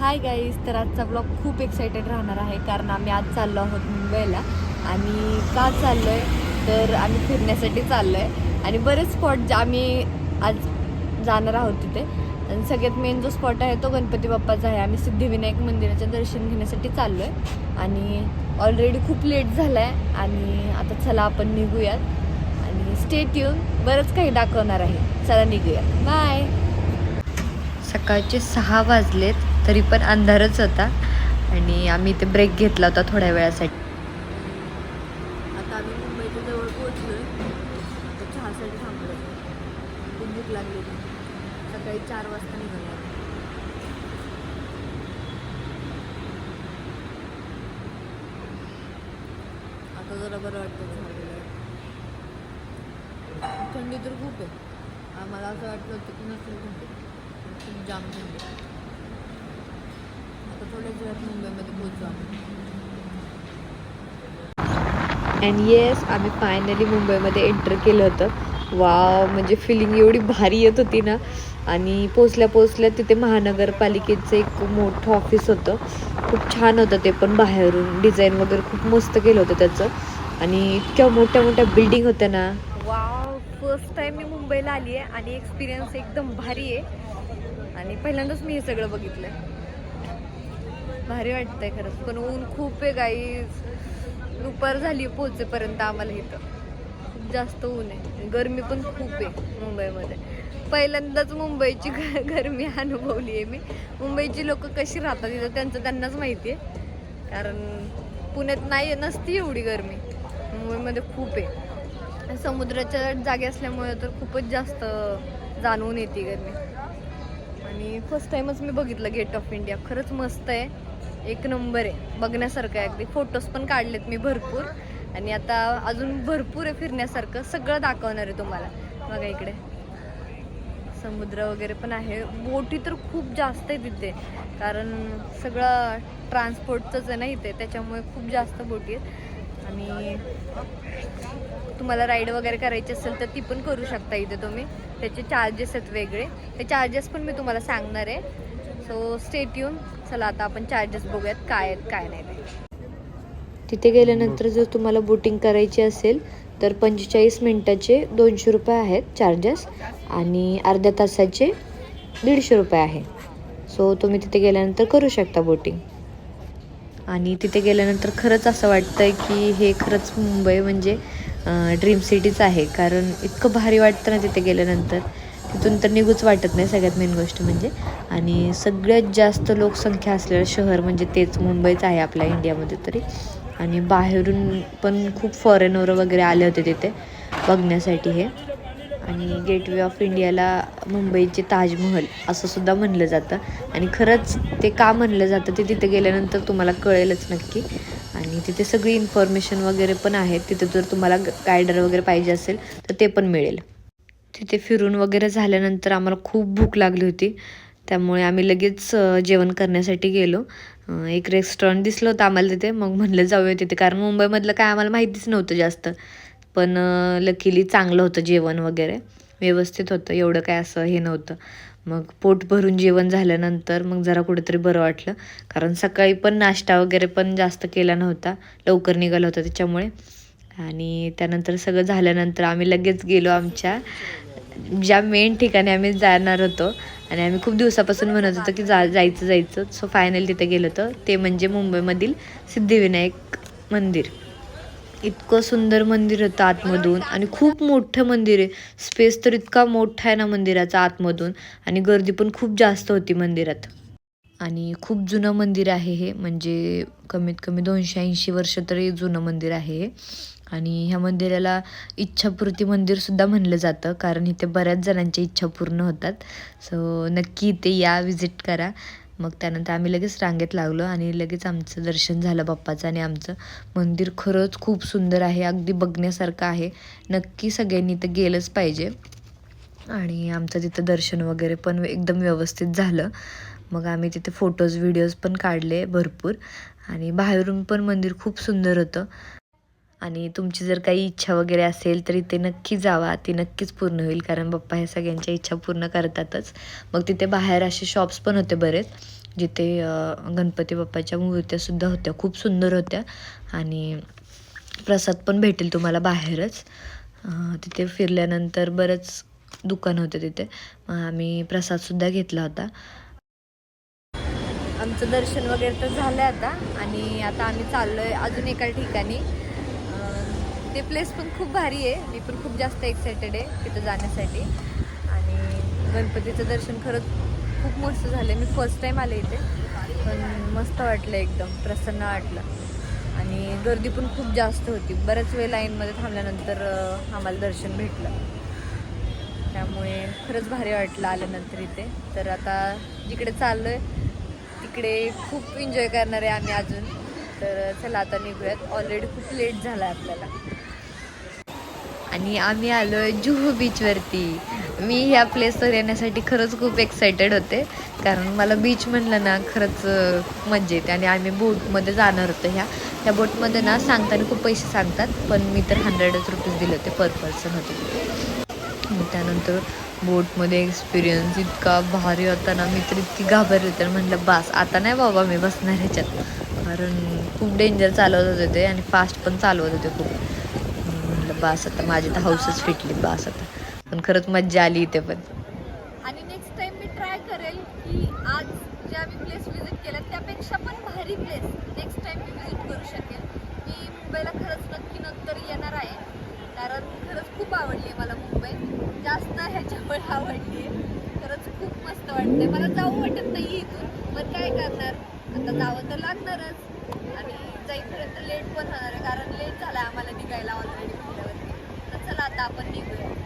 Hi guys तर आजचा blog खूप एक्सायटेड राहणार आहे कारण आम्ही आज चाललो आहोत मुंबईला. आणि का चाललो आहे तर आम्ही फिरण्यासाठी चाललो आहे आणि बरेच स्पॉट आम्ही आज जाणार आहोत तिथे. आणि सगळ्यात मेन जो स्पॉट आहे तो गणपती बाप्पाचा आहे. आम्ही सिद्धिविनायक मंदिराचं दर्शन घेण्यासाठी चाललो आहे आणि ऑलरेडी खूप लेट झाला आहे आणि आता चला आपण निघूयात. आणि स्टेट येऊन बरंच काही दाखवणार आहे. चला निघूयात. बाय सकाळचे सहा वाजलेत. तरी पण अंधारच होता. आणि आम्ही इथे ब्रेक घेतला होता थोड्या वेळासाठी. आता आम्ही मुंबईच्या जवळ पोहोचलो तर चहासाठी थांबलो खूप भूक लागली. सकाळी चार वाजता निघालो आता जरा बरं वाटतं थंडी तर खूप आहे. आम्हाला असं वाटलं होतं की नसेल थंडी. खूप जाम थंडी थोड्याच वेळात मुंबईमध्ये पोहोचू आम्ही. अँड येस आम्ही फायनली मुंबईमध्ये एंटर केलं होतं. वाव म्हणजे फिलिंग एवढी भारी येत होती ना. आणि पोचल्या पोचल्या तिथे महानगरपालिकेचं एक मोठं ऑफिस होतं. खूप छान होतं ते पण बाहेरून. डिझाईन वगैरे खूप मस्त केलं होतं त्याचं. आणि इतक्या मोठ्या मोठ्या बिल्डिंग होत्या ना. वाव फर्स्ट टाइम मी मुंबईला आली आहे आणि एक्सपिरियन्स एकदम भारी आहे. आणि पहिल्यांदाच मी हे सगळं बघितलं भारी वाटतंय खरंच. पण ऊन खूप आहे गाई दुपार झाली पोहोचेपर्यंत आम्हाला इथं. खूप जास्त ऊन आहे. गरमी पण खूप आहे मुंबईमध्ये. पहिल्यांदाच मुंबईची ग- गरमी अनुभवली आहे मी. मुंबईची लोक कशी राहतात इथं त्यांचं त्यांनाच माहिती आहे कारण पुण्यात नाही नसती एवढी गरमी. मुंबईमध्ये खूप आहे. समुद्राच्या जागी असल्यामुळे तर खूपच जास्त जाणवून येते गरमी. आणि फर्स्ट टाईमच मी बघितलं गेट ऑफ इंडिया खरंच मस्त आहे. एक नंबर आहे. बघण्यासारखं आहे. अगदी फोटोज पण काढलेत मी भरपूर. आणि आता अजून भरपूर आहे फिरण्यासारखं. सगळं दाखवणार आहे तुम्हाला. बघा इकडे. समुद्र वगैरे पण आहे. बोटी तर खूप जास्त आहे तिथे. कारण सगळं ट्रान्सपोर्टचंच आहे ना इथे. त्याच्यामुळे खूप जास्त बोटी आहेत. आणि तुम्हाला राईड वगैरे करायची असेल तर ती पण करू शकता इथे तुम्ही. त्याचे चार्जेस आहेत वेगळे. ते चार्जेस पण मी तुम्हाला सांगणार आहे. सो स्टेट येऊन चला आता आपण चार्जेस बघूयात काय आहेत काय नाही तिथे गेल्यानंतर जर तुम्हाला बोटिंग करायची असेल तर पंचेचाळीस मिनटाचे दोनशे रुपये आहेत चार्जेस आणि अर्ध्या तासाचे दीडशे रुपये आहे. सो तुम्ही तिथे गेल्यानंतर करू शकता बोटिंग आणि तिथे गेल्यानंतर खरंच असं वाटतं की हे खरंच मुंबई म्हणजे ड्रीम सिटीच आहे. कारण इतकं भारी वाटतं ना तिथे गेल्यानंतर. तिथून तर निघूच वाटत नाही सगळ्यात मेन गोष्ट म्हणजे. आणि सगळ्यात जास्त लोकसंख्या असलेलं शहर म्हणजे तेच मुंबईच आहे आपल्या इंडियामध्ये तरी. आणि बाहेरून पण खूप फॉरेनर वगैरे आले होते तिथे बघण्यासाठी हे. आणि गेटवे ऑफ इंडियाला मुंबईचे ताजमहल असं सुद्धा म्हणलं जातं. आणि खरंच ते का म्हणलं जातं ते तिथे गेल्यानंतर तुम्हाला कळेलच नक्की. आणि तिथे सगळी इन्फॉर्मेशन वगैरे पण आहे तिथे जर तुम्हाला गायडर वगैरे पाहिजे असेल तर ते पण मिळेल. तिथे फिरून वगैरे झाल्यानंतर आम्हाला खूप भूक लागली होती. त्यामुळे आम्ही लगेच जेवण करण्यासाठी गेलो. एक रेस्टॉरंट दिसलं होतं आम्हाला तिथे. मग म्हणलं जाऊया तिथे. कारण मुंबईमधलं काय आम्हाला माहितीच नव्हतं जास्त. पण लकीली चांगलं होतं जेवण वगैरे. व्यवस्थित होतं. एवढं काय असं हे नव्हतं. मग पोट भरून जेवण झाल्यानंतर मग जरा कुठेतरी बरं वाटलं. कारण सकाळी पण नाश्ता वगैरे पण जास्त केला नव्हता. लवकर निघाला होता त्याच्यामुळे. आणि त्यानंतर सगळं झाल्यानंतर आम्ही लगेच गेलो आमच्या ज्या मेन ठिकाणी आम्ही जाणार होतो. आणि आम्ही खूप दिवसापासून म्हणत होतो की जा जायचं जायचं. सो फायनल तिथे गेलो होतं. ते म्हणजे मुंबईमधील सिद्धिविनायक मंदिर. इतकं सुंदर मंदिर होतं आतमधून. आणि खूप मोठं मंदिर आहे. स्पेस तर इतका मोठा आहे ना मंदिराचा आतमधून. आणि गर्दी पण खूप जास्त होती मंदिरात. आणि खूप जुनं मंदिर आहे हे. म्हणजे कमीत कमी दोनशे ऐंशी वर्ष तरी जुनं मंदिर आहे हे. आणि ह्या मंदिराला इच्छापूर्ती मंदिरसुद्धा म्हणलं जातं कारण इथे बऱ्याच जणांच्या इच्छा पूर्ण होतात. सो नक्की इथे या विजिट करा. मग त्यानंतर आम्ही लगेच रांगेत लागलो आणि लगेच आमचं दर्शन झालं बाप्पाचं आणि आमचं मंदिर खरंच खूप सुंदर आहे अगदी बघण्यासारखं आहे. नक्की सगळ्यांनी इथं गेलंच पाहिजे. आणि आमचं तिथं दर्शन वगैरे पण एकदम व्यवस्थित झालं. मग आम्ही तिथे फोटोज व्हिडिओज पण काढले भरपूर. आणि बाहेरून पण मंदिर खूप सुंदर होतं. आणि तुमची जर काही इच्छा वगैरे असेल तर इथे नक्की जावा. ती नक्कीच पूर्ण होईल. कारण बाप्पा ह्या सगळ्यांच्या इच्छा पूर्ण करतातच. मग तिथे बाहेर असे शॉप्स पण होते बरेच. जिथे गणपती बाप्पाच्या मूर्त्यासुद्धा होत्या. खूप सुंदर होत्या. आणि प्रसाद पण भेटेल तुम्हाला बाहेरच. तिथे फिरल्यानंतर बरंच दुकान होते तिथे. मग आम्ही प्रसादसुद्धा घेतला होता. आमचं दर्शन वगैरे तर झालं आता आणि आता आम्ही चाललो आहे अजून एका ठिकाणी. ते प्लेस पण खूप भारी आहे. मी पण खूप जास्त एक्सायटेड आहे तिथं जाण्यासाठी. आणि गणपतीचं दर्शन खरंच खूप मस्त झालं मी फर्स्ट टाईम आले इथे. पण मस्त वाटलं एकदम. प्रसन्न वाटलं. आणि गर्दी पण खूप जास्त होती. बऱ्याच वेळ लाईनमध्ये थांबल्यानंतर आम्हाला दर्शन भेटलं. त्यामुळे खरंच भारी वाटलं आल्यानंतर इथे. तर आता जिकडे चाललोय तिकडे खूप एन्जॉय करणार आहे आम्ही अजून. तर चला आता निघूयात. ऑलरेडी खूप लेट झाला आहे आपल्याला. आणि आम्ही आलो आहे जुहू बीचवरती मी ह्या प्लेसवर येण्यासाठी खरंच खूप एक्सायटेड होते. कारण मला बीच म्हणलं ना खरंच अं, मजा येते. आणि आम्ही बोटमध्ये जाणार होतो ह्या. त्या बोटमध्ये ना सांगताना खूप पैसे सांगतात. पण मी तर हंड्रेडच रुपीज दिले होते पर पर्सन होते. त्यानंतर बोटमध्ये एक्सपिरियन्स इतका भारी होता ना मी तर इतकी घाबरली तर म्हटलं बास आता नाही बाबा मी बसणार ह्याच्यात. कारण खूप डेंजर चालवत होते ते आणि फास्ट पण चालवत होते खूप. म्हटलं बास आता माझी तर हाऊसच फिटली बास आता. पण खरंच मज्जा आली इथे पण. आणि नेक्स्ट टाइम मी ट्राय करेल की आज ज्या मी प्लेस व्हिजिट केलं त्यापेक्षा पण भारी प्लेस नेक्स्ट टाइम मी व्हिजिट करू शकेल. मी मुंबईला खरंच नक्की नंतर येणार आहे. कारण खरंच खूप आवडली आहे मला मुंबई. जास्त ह्याच्यामुळे आवडली. आहे खरंच खूप मस्त वाटते मला जाऊ वाटत नाही इथून. पण काय करणार? आता जावं तर लागणारच. आणि जाईपर्यंत लेट पण होणार आहे. कारण लेट झाला आम्हाला निघायला ऑलरेडी म्हटल्यावरती तर चला आता आपण निघूया.